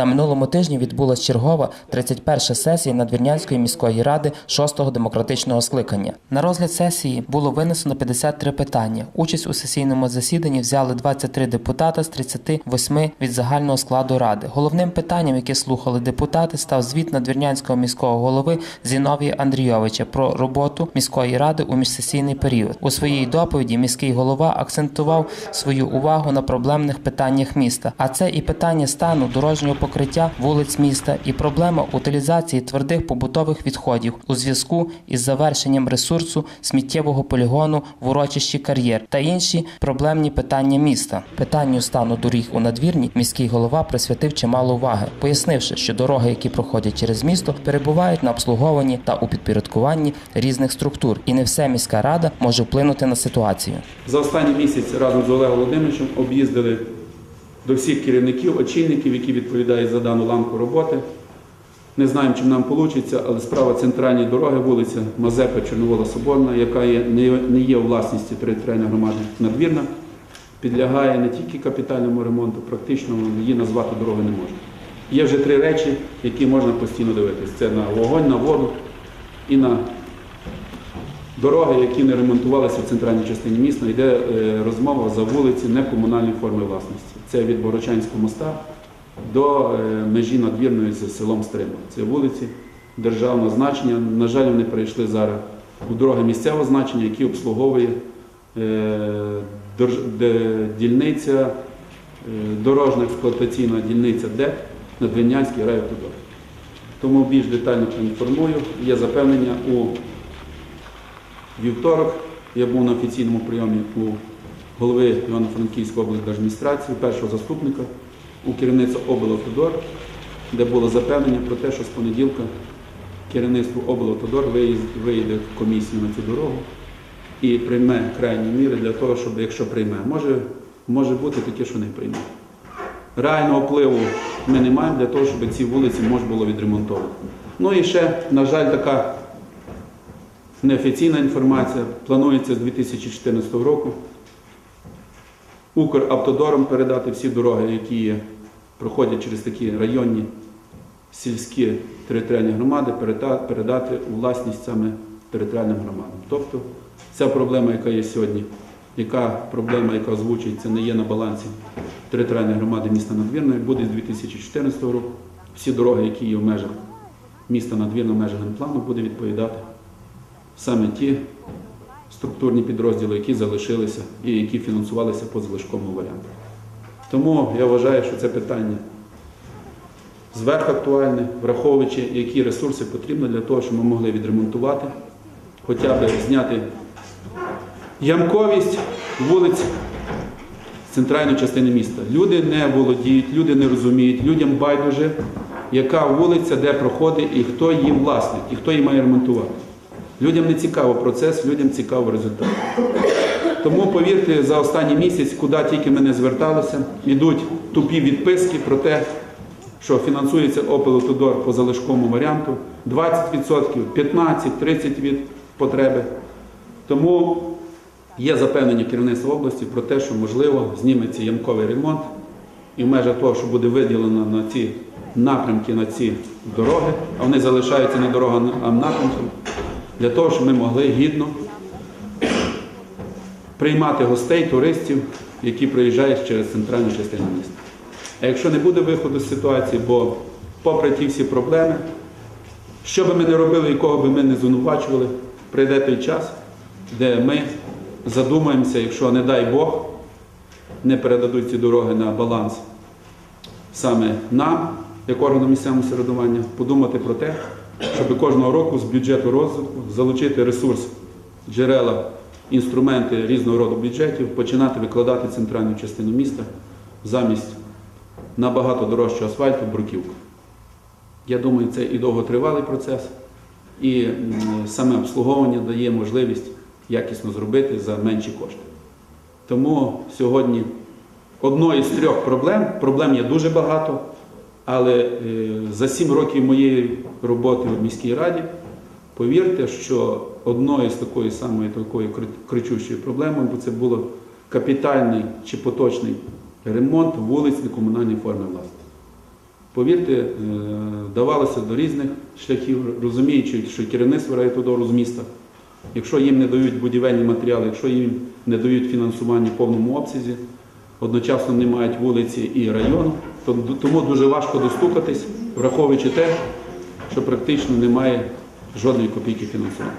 На минулому тижні відбулась чергова 31 сесія Надвірнянської міської ради 6-го демократичного скликання. На розгляд сесії було винесено 53 питання. Участь у сесійному засіданні взяли 23 депутата з 38 від загального складу ради. Головним питанням, яке слухали депутати, став звіт Надвірнянського міського голови Зіновія Андрійовича про роботу міської ради у міжсесійний період. У своїй доповіді міський голова акцентував свою увагу на проблемних питаннях міста. А це і питання стану дорожнього покриття вулиць міста, і проблема утилізації твердих побутових відходів у зв'язку із завершенням ресурсу сміттєвого полігону в урочищі кар'єр та інші проблемні питання міста. Питанню стану доріг у надвірні міський голова присвятив чимало уваги, пояснивши, що дороги, які проходять через місто, перебувають на обслуговуванні та у підпорядкуванні різних структур, і не все міська рада може вплинути на ситуацію. За останній місяць разом з Олегом Володимировичем об'їздили до всіх керівників, очільників, які відповідають за дану ланку роботи. Не знаємо, чим нам вийде, але справа центральної дороги, вулиця Мазепа, Чорновола Соборна, яка є, не, є- у власності територіальної громади надвірна, підлягає не тільки капітальному ремонту, практично її назвати дорогою не можна. Є вже три речі, які можна постійно дивитися. Це на вогонь, на воду і на дороги, які не ремонтувалися в центральній частині міста, йде е, розмова за вулиці не комунальної форми власності. Це від Борочанського моста до е, межі надвірної з селом Стрима. Це вулиці державного значення. На жаль, вони перейшли зараз у дороги місцевого значення, які обслуговує е, дільниця, е, дорожна експлуатаційна дільниця ДЕК Надвірнянський райавтодор. Тому більш детально поінформую. Є запевнення у вівторок я був на офіційному прийомі у голови Івано-Франківської облдержадміністрації, першого заступника у керівництва облавтодор, де було запевнення про те, що з понеділка керівництво облавтодор виїде в комісію на цю дорогу і прийме крайні міри для того, щоб якщо прийме, може, може бути таке, що не прийме. Реального впливу ми не маємо для того, щоб ці вулиці можна було відремонтовувати. Ну і ще, на жаль, така неофіційна інформація. Планується з 2014 року Укравтодором передати всі дороги, які проходять через такі районні сільські територіальні громади, передати у власність саме територіальним громадам. Тобто ця проблема, яка є сьогодні, яка проблема, яка озвучується, не є на балансі територіальної громади міста Надвірної, буде з 2014 року. Всі дороги, які є в межах міста Надвірна, в межах плану, буде відповідати саме ті структурні підрозділи, які залишилися і які фінансувалися по залишковому варіанту. Тому я вважаю, що це питання зверх актуальне, враховуючи, які ресурси потрібно для того, щоб ми могли відремонтувати, хоча б зняти ямковість вулиць центральної частини міста. Люди не володіють, люди не розуміють, людям байдуже, яка вулиця, де проходить і хто її власник, і хто її має ремонтувати. Людям не цікаво процес, людям цікаво результат. Тому повірте, за останній місяць, куди тільки ми не зверталися, йдуть тупі відписки про те, що фінансується Опелотодор по залишковому варіанту 20%, 15%, 30% від потреби. Тому є запевнення керівництва області про те, що можливо зніметься ямковий ремонт, і в межах того, що буде виділено на ці напрямки, на ці дороги, а вони залишаються не дорогами, а напрямком, для того, щоб ми могли гідно приймати гостей, туристів, які приїжджають через центральну частину міста. А якщо не буде виходу з ситуації, бо попри ті всі проблеми, що би ми не робили і кого би ми не звинувачували, прийде той час, де ми задумаємося, якщо, не дай Бог, не передадуть ці дороги на баланс саме нам, як органу місцевого середування, подумати про те, щоб кожного року з бюджету розвитку залучити ресурс, джерела, інструменти різного роду бюджетів, починати викладати центральну частину міста замість набагато дорожчого асфальту бруківку. Я думаю, це і довготривалий процес, і саме обслуговування дає можливість якісно зробити за менші кошти. Тому сьогодні одною з трьох проблем, проблем є дуже багато, але е, за сім років моєї роботи в міській раді, повірте, що одною з такої самої такої кричущої проблеми, бо це було капітальний чи поточний ремонт вулиць некомунальної форми власності. повірте, е, вдавалося до різних шляхів, розуміючи, що керівництво райавтодору з міста, якщо їм не дають будівельні матеріали, якщо їм не дають фінансування в повному обсязі, одночасно не мають вулиці і району, тому дуже важко достукатись, враховуючи те, що практично немає жодної копійки фінансування.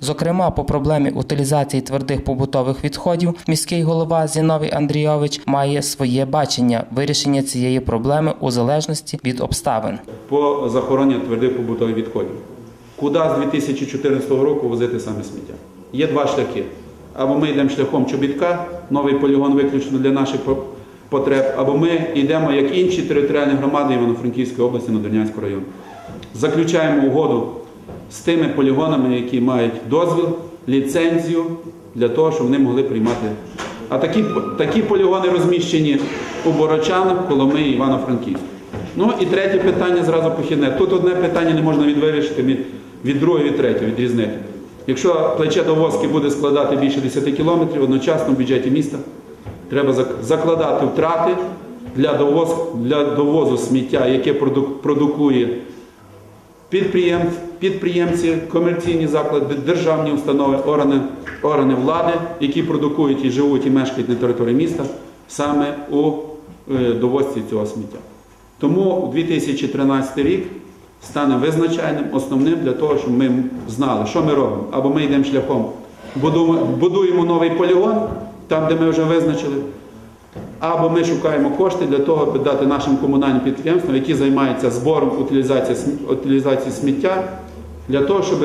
Зокрема, по проблемі утилізації твердих побутових відходів міський голова Зіновій Андрійович має своє бачення вирішення цієї проблеми у залежності від обставин. по захороненню твердих побутових відходів. Куди з 2014 року возити саме сміття? Є два шляхи. Або ми йдемо шляхом чобітка, новий полігон виключно для наших потреб, або ми йдемо, як інші територіальні громади Івано-Франківської області на Надвірнянського району. Заключаємо угоду з тими полігонами, які мають дозвіл, ліцензію для того, щоб вони могли приймати. А такі, такі полігони розміщені у Борочанах, Коломиї, Івано-Франківську. Ну і третє питання зразу похідне. Тут одне питання не можна відвирішити від, від другого, від третього, відрізнити. Якщо плече до воски буде складати більше 10 кілометрів, одночасно в бюджеті міста треба закладати втрати для, довоз, для довозу сміття, яке продукує підприємці, комерційні заклади, державні установи, органи, органи влади, які продукують і живуть і мешкають на території міста, саме у е, довозці цього сміття. Тому 2013 рік стане визначальним, основним для того, щоб ми знали, що ми робимо. Або ми йдемо шляхом, будуємо новий полігон, там, де ми вже визначили, або ми шукаємо кошти для того, аби дати нашим комунальним підприємствам, які займаються збором утилізації, сміття, для того, щоб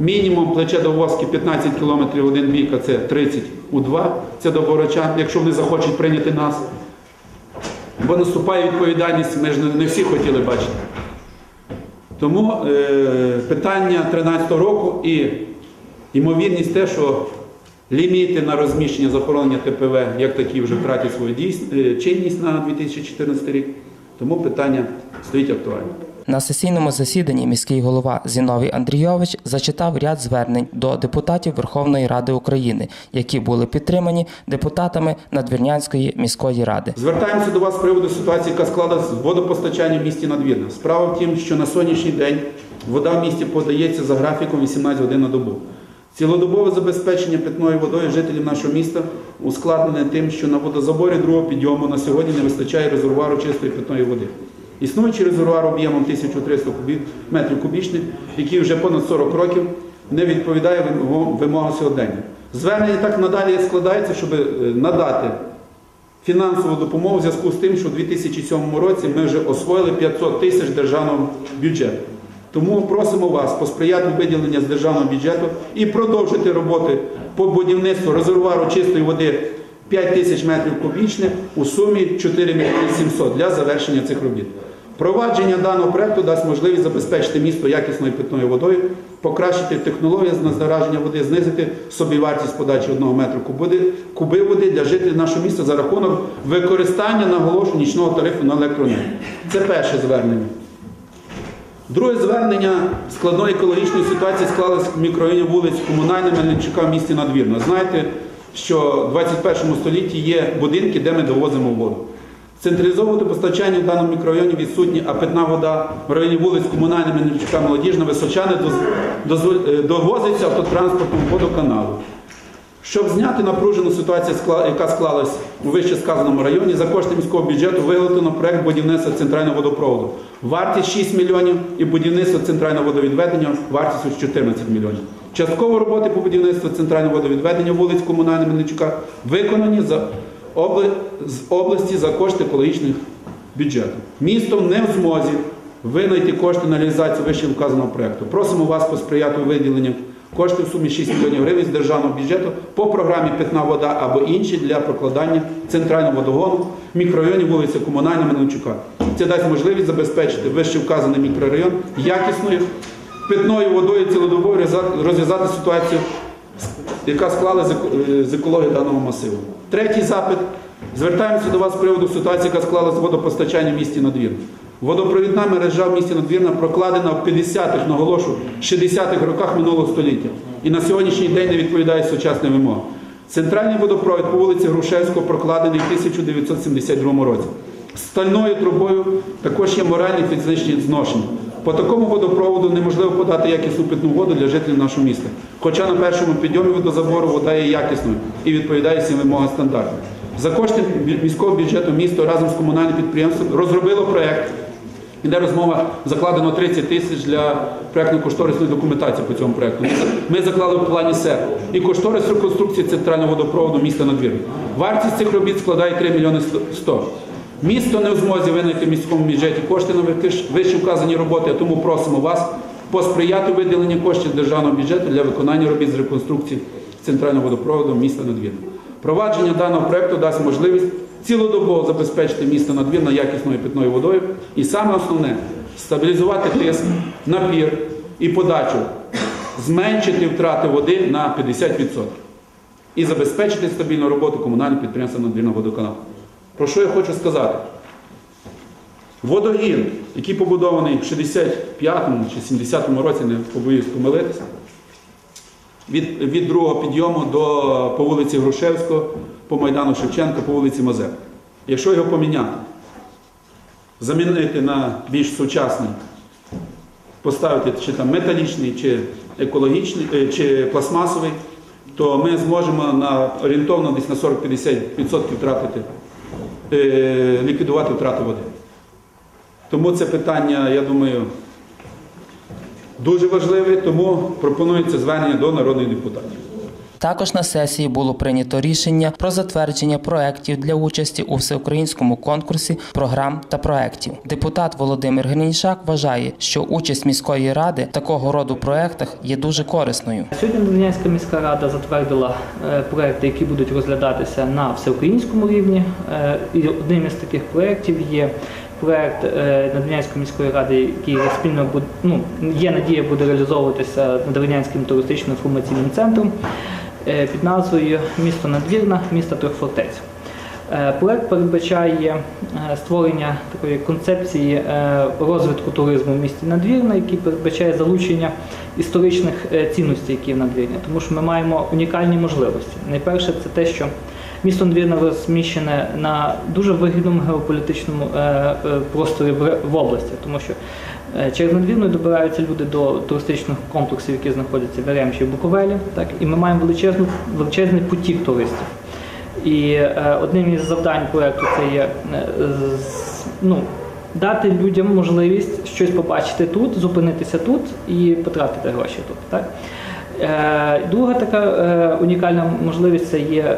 мінімум плече до воски 15 км один бік, а це 30 у 2, це до Борочан, якщо вони захочуть прийняти нас. Бо наступає відповідальність, ми ж не- всі хотіли бачити. Тому е, питання 13 року і ймовірність те, що ліміти на розміщення захоронення ТПВ як такі вже втратять свою е, чинність на 2014 рік. Тому питання стоїть актуально. На сесійному засіданні міський голова Зіновій Андрійович зачитав ряд звернень до депутатів Верховної Ради України, які були підтримані депутатами Надвірнянської міської ради. Звертаємося до вас з приводу ситуації, яка склалась з водопостачанням в місті Надвірна. Справа в тім, що на сьогоднішній день вода в місті подається за графіком 18 годин на добу. Цілодобове забезпечення питною водою жителів нашого міста ускладнене тим, що на водозаборі другого підйому на сьогодні не вистачає резервуару чистої питної води. Існуючий резервуар об'ємом 1300 метрів кубічних, який вже понад 40 років не відповідає вимогам- сьогодення. Звернення так надалі складається, щоб е, надати фінансову допомогу в зв'язку з тим, що у 2007 році ми вже освоїли 500 тисяч державного бюджету. Тому просимо вас посприяти виділення з державного бюджету і продовжити роботи по будівництву резервуару чистої води 5 тисяч метрів кубічних у сумі 4 мільйони 700 для завершення цих робіт. Впровадження даного проекту дасть можливість забезпечити місто якісною питною водою, покращити технології з зараження води, знизити собівартість подачі 1 метру куби, води для жителів нашого міста за рахунок використання наголошую нічного тарифу на електроенергію. Це перше звернення. Друге звернення складної екологічної ситуації склалось в мікрорайоні вулиць Комунальна Мельничука в місті Надвірна. Знаєте, що в 21 столітті є будинки, де ми довозимо воду. Централізовувати постачання в даному мікрорайоні відсутні, а питна вода в районі вулиць Комунальна Мельничука Молодіжна, Височани е, довозиться автотранспортом водоканалу. Щоб зняти напружену ситуацію, яка склалась у вище сказаному районі, за кошти міського бюджету виготовлено проект будівництва центрального водопроводу. Вартість 6 мільйонів і будівництво центрального водовідведення вартістю 14 мільйонів. Частково роботи по будівництву центрального водовідведення вулиць Комунальна Мельничука виконані за обла- з області за кошти екологічних бюджетів. Місто не в змозі винайти кошти на реалізацію вище вказаного проекту. Просимо вас посприяти у виділенні коштів в сумі 6 мільйонів гривень з державного бюджету по програмі Питна вода або інші для прокладання центрального водогону в мікрорайоні вулиця Комунальна Мельничука. Це дасть можливість забезпечити вище вказаний мікрорайон якісною питною водою цілодобово розв'язати- ситуацію яка склала з еко- екології даного масиву. Третій запит. Звертаємося до вас з приводу ситуації, яка склалася з водопостачанням в місті Надвірна. Водопровідна мережа в місті Надвірна прокладена в 50-х, наголошу, 60-х роках минулого століття і на сьогоднішній день не відповідає сучасним вимогам. Центральний водопровід по вулиці Грушевського прокладений в 1972 році. стальною трубою також є моральні фізичні зношення. По такому водопроводу неможливо подати якісну питну воду для жителів нашого міста. Хоча на першому підйомі водозабору вода є якісною і відповідає всім вимогам стандартів. За кошти міського бюджету місто разом з комунальним підприємством розробило проєкт, Іде розмова, закладено 30 тисяч для проєктно-кошторисної документації по цьому проєкту. Ми, заклали в плані СЕП. І кошторис реконструкції центрального водопроводу міста Надвірна. Вартість цих робіт складає 3 мільйони 100. Місто не в змозі винайти в міському бюджеті кошти на вище вказані роботи, тому просимо вас посприяти виділенню коштів державного бюджету для виконання робіт з реконструкції центрального водопроводу міста Надвірна. Провадження даного проекту дасть можливість цілодобово забезпечити місто Надвірна якісною питною водою і саме основне стабілізувати тиск, напір і подачу, зменшити втрати води на 50% і забезпечити стабільну роботу комунального підприємства Надвірна водоканалу. Про що я хочу сказати? Водогін, який побудований в 65-му чи 70-му році, не побоюсь помилитися, від, від другого підйому до по вулиці Грушевського, по Майдану Шевченка, по вулиці Мазепи. Якщо його поміняти, замінити на більш сучасний, поставити чи там металічний, чи екологічний, е, чи пластмасовий, то ми зможемо на орієнтовно десь на 40-50% втратити, е, ліквідувати втрату води. Тому це питання, я думаю, дуже важливе, тому пропонується звернення до народних депутатів. Також на сесії було прийнято рішення про затвердження проєктів для участі у всеукраїнському конкурсі програм та проєктів. Депутат Володимир Гринішак вважає, що участь міської ради в такого роду проєктах є дуже корисною. Сьогодні Надвірнянська міська рада затвердила е, проекти, які будуть розглядатися на всеукраїнському рівні. Е, І одним із таких проєктів є проект е, Надвірнянської міської ради, який спільно буде, ну, є надія буде реалізовуватися Надвірнянським туристично-інформаційним центром е, під назвою Місто Надвірна, місто трьох фортець. Е, Проект передбачає створення такої концепції розвитку туризму в місті Надвірна, який передбачає залучення історичних цінностей, які в Надвірні, тому що ми маємо унікальні можливості. Найперше, це те, що місто Надвірна розміщене на дуже вигідному геополітичному е, е, просторі в- області, тому що е, через Надвірну добираються люди до туристичних комплексів, які знаходяться в Яремчі і Буковелі, так і ми маємо величезну величезний потік туристів. І одним із завдань проекту це є ну, дати людям можливість щось побачити тут, зупинитися тут і потратити гроші тут. Так? Друга така унікальна можливість це є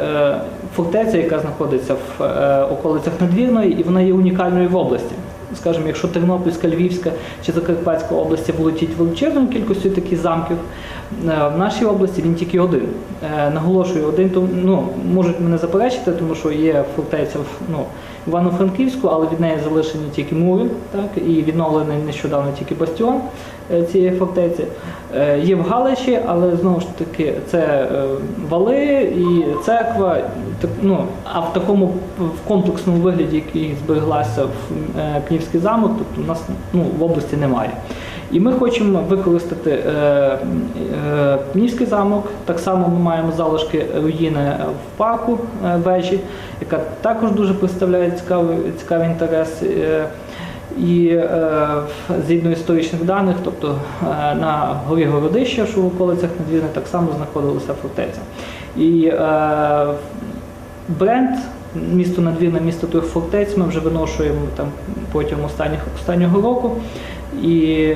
фортеця, яка знаходиться в е, околицях Надвірної, і вона є унікальною в області. Скажімо, якщо Тернопільська, Львівська чи Закарпатська області володіють величезною кількістю таких замків, е, в нашій області він тільки один. Е, Наголошую, один то ну, можуть мене заперечити, тому що є фортеця в ну, Івано-Франківську, але від неї залишені тільки мури, так, і відновлений нещодавно тільки бастіон цієї фортеці. Е, Є в Галичі, але знову ж таки це е, вали і церква. Ну, а в такому в комплексному вигляді, який збереглася в е, Київський замок, тобто у нас ну, в області немає. І ми хочемо використати е, е, Пнівський замок. Так само ми маємо залишки руїни в парку е, вежі, яка також дуже представляє цікавий, цікавий інтерес. Е, і е, згідно історичних даних, тобто е, на горі Городища, що в околицях Надвірни, так само знаходилася фортеця. І е, бренд місто Надвірне, місто трьох фортець ми вже виношуємо там протягом останніх, останнього року і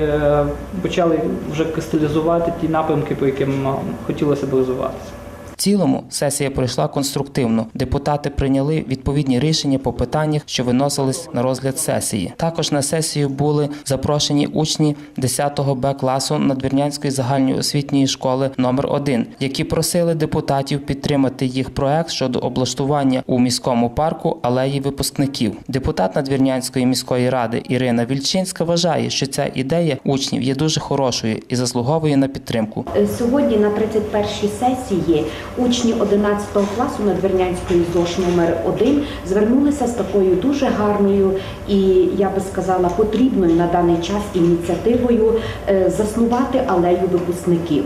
почали вже кристалізувати ті напрямки, по яким хотілося б розвиватися. Цілому сесія пройшла конструктивно. Депутати прийняли відповідні рішення по питаннях, що виносились на розгляд сесії. Також на сесію були запрошені учні 10 Б класу Надвірнянської загальної освітньої школи номер 1 які просили депутатів підтримати їх проект щодо облаштування у міському парку алеї випускників. Депутат Надвірнянської міської ради Ірина Вільчинська вважає, що ця ідея учнів є дуже хорошою і заслуговує на підтримку. Сьогодні на 31-й сесії учні 11 класу Надвірнянської ЗОШ номер 1 звернулися з такою дуже гарною і я би сказала потрібною на даний час ініціативою е, заснувати алею випускників.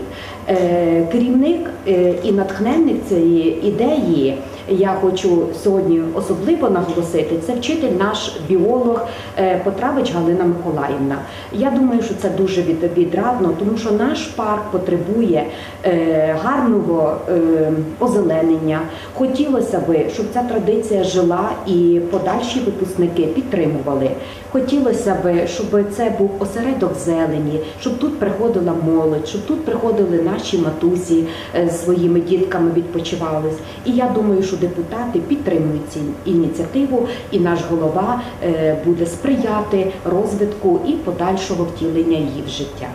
Е, Керівник е, і натхненник цієї ідеї я хочу сьогодні особливо наголосити, це вчитель наш біолог е, Потравич Галина Миколаївна. Я думаю, що це дуже відрадно, тому що наш парк потребує е, гарного е, озеленення. Хотілося би, щоб ця традиція жила і подальші випускники підтримували. Хотілося би, щоб це був осередок зелені, щоб тут приходила молодь, щоб тут приходили наші матусі е, з своїми дітками відпочивались. І я думаю, що депутати підтримують цю ініціативу, і наш голова е, буде сприяти розвитку і подальшого втілення її в життя.